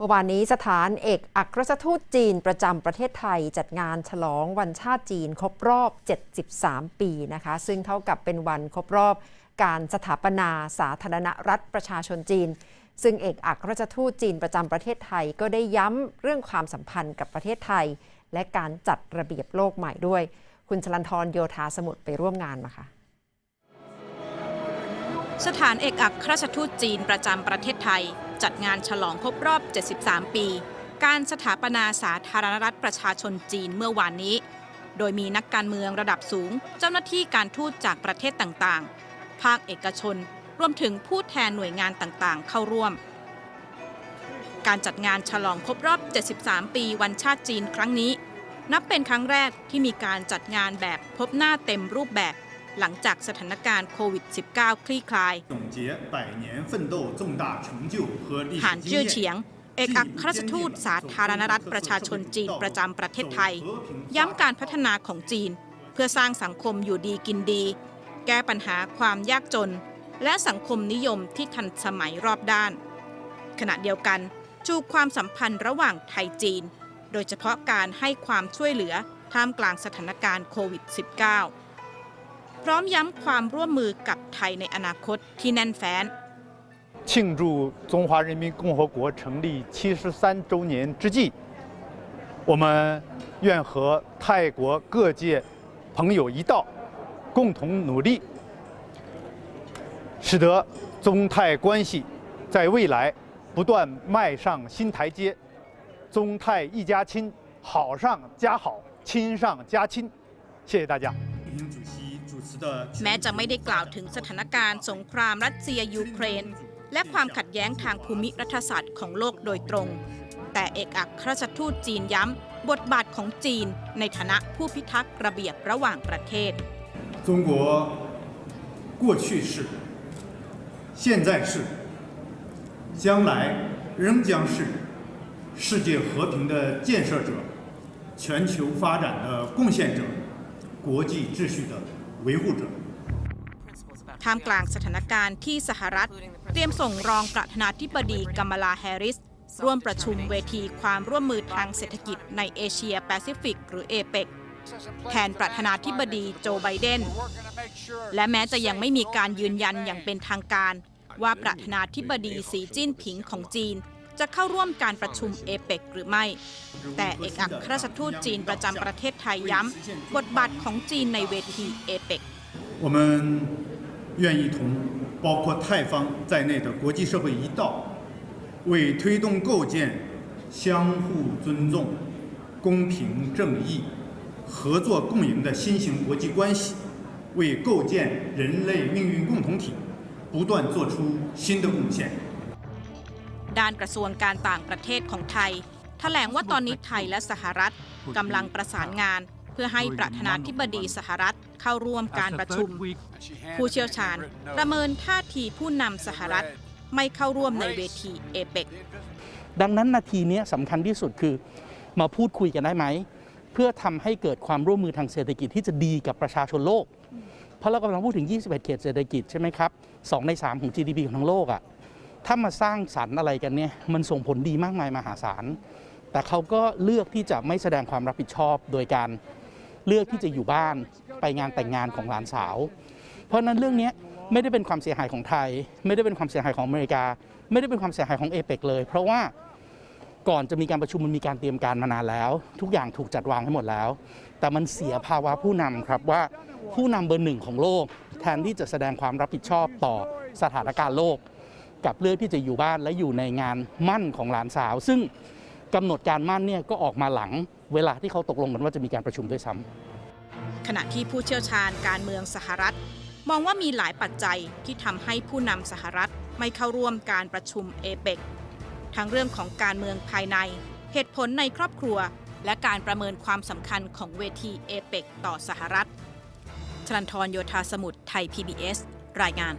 เมื่อวานนี้สถานเอกอัครราชทูตจีนประจำประเทศไทยจัดงานฉลองวันชาติจีนครบรอบ 73 ปีนะคะ ซึ่งเท่ากับเป็นวันครบรอบการสถาปนาสาธารณรัฐประชาชนจีน ซึ่งเอกอัครราชทูตจีนประจำประเทศไทยก็ได้ย้ำเรื่องความสัมพันธ์กับประเทศไทย และการจัดระเบียบโลกใหม่ด้วย คุณชลันทรโยธาสมุทรไปร่วมงานมาค่ะสถานเอกอัครราชทูตจีนประจำประเทศไทย จัดงานฉลองครบรอบ 73 ปี การสถาปนาสาธารณรัฐประชาชนจีนเมื่อวานนี้ โดยมีนักการเมืองระดับสูง เจ้าหน้าที่การทูตจากประเทศต่างๆ ภาคเอกชน รวมถึงผู้แทนหน่วยงานต่างๆ เข้าร่วม การจัดงานฉลองครบรอบ 73 ปีวันชาติจีนครั้งนี้ นับเป็นครั้งแรกที่มีการจัดงานแบบพบหน้าเต็มรูปแบบ หลังจากสถานการณ์โควิด -19 คลี่คลายหานเจื้อเฉียงเอกอัครราชทูตสาธารณรัฐประชาชนจีนประจำประเทศไทย ย้ำการพัฒนาของจีน เพื่อสร้างสังคมอยู่ดีกินดี แก้ปัญหาความยากจน และสังคมนิยมที่ทันสมัยรอบด้าน ขณะเดียวกันชูความสัมพันธ์ระหว่างไทยจีน โดยเฉพาะการให้ความช่วยเหลือท่ามกลางสถานการณ์โควิด -19 พร้อมย้ำความร่วมมือกับไทยในอนาคตที่แน่นแฟ้น 庆祝中华人民共和国成立七十三周年之际，我们愿和泰国各界朋友一道，共同努力，使得中泰关系在未来不断迈上新台阶，中泰一家亲，好上加好，亲上加亲。谢谢大家。 习近平主席主持的 แม้จะไม่ได้กล่าวถึงสถานการณ์สงครามรัสเซียยูเครน และความขัดแย้งทางภูมิรัฐศาสตร์ของโลกโดยตรง แต่เอกอัครราชทูตจีนย้ำ บทบาทของจีนในฐานะผู้พิทักษ์ระเบียบระหว่างประเทศ 中国过去是，现在是，将来仍将是世界和平的建设者、全球发展的贡献者、国际秩序的 维护者。 ท่ามกลางสถานการณ์ที่สหรัฐ เตรียมส่งรองประธานาธิบดีกัมลาแฮร์ริส ร่วมประชุมเวทีความร่วมมือทางเศรษฐกิจในเอเชียแปซิฟิกหรือเอเปกแทนประธานาธิบดีโจไบเดน และแม้จะยังไม่มีการยืนยันอย่างเป็นทางการ ว่าประธานาธิบดีสีจิ้นผิงของจีน จะเข้าร่วมการประชุมเอเปกหรือไม่ แต่เอกอัครราชทูตจีนประจำประเทศไทยย้ำบทบาทของจีนในเวทีเอเปก 我们愿意同包括泰方在内的国际社会一道，为推动构建相互尊重、公平正义、合作共赢的新型国际关系，为构建人类命运共同体，不断做出新的贡献。 ด้านกระทรวงการต่างประเทศของไทย แถลงว่าตอนนี้ไทยและสหรัฐกำลังประสานงาน เพื่อให้ประธานาธิบดีสหรัฐเข้าร่วมการประชุม ผู้เชี่ยวชาญประเมินท่าทีผู้นำสหรัฐไม่เข้าร่วมในเวทีเอเปกดังนั้นนาทีนี้สำคัญที่สุดคือมาพูดคุยกันได้ไหม เพื่อทำให้เกิดความร่วมมือทางเศรษฐกิจที่จะดีกับประชาชนโลก เพราะเรากำลังพูดถึง 21 เขตเศรษฐกิจใช่ไหมครับ 2 ใน 3 ของ GDP ของทั้งโลกอะ่ะ ถ้ามาสร้างสรรค์อะไรกันเนี่ยมันส่งผลดีมากมายมหาศาล แต่เขาก็เลือกที่จะไม่แสดงความรับผิดชอบ โดยการเลือกที่จะอยู่บ้านไปงานแต่งงานของหลานสาว เพราะนั้นเรื่องนี้ไม่ได้เป็นความเสียหายของไทย ไม่ได้เป็นความเสียหายของอเมริกา ไม่ได้เป็นความเสียหายของเอเปกเลย เพราะว่าก่อนจะมีการประชุมมันมีการเตรียมการมานานแล้ว ทุกอย่างถูกจัดวางให้หมดแล้ว แต่มันเสียภาวะผู้นำครับว่าผู้นำเบอร์หนึ่งของโลก แทนที่จะแสดงความรับผิดชอบต่อสถานการณ์โลก กับเลือกที่จะอยู่บ้านและอยู่ในงานมั่นของหลานสาว ซึ่งกำหนดการมั่นเนี่ยก็ออกมาหลังเวลาที่เขาตกลงกันว่าจะมีการประชุมด้วยซ้ำขณะที่ผู้เชี่ยวชาญการเมืองสหรัฐ มองว่ามีหลายปัจจัยที่ทำให้ผู้นำสหรัฐไม่เข้าร่วมการประชุมเอเปกทั้งเรื่องของการเมืองภายใน เหตุผลในครอบครัว และการประเมินความสำคัญของเวทีเอเปกต่อสหรัฐชลันทรโยธาสมุทรไทย PBS รายงาน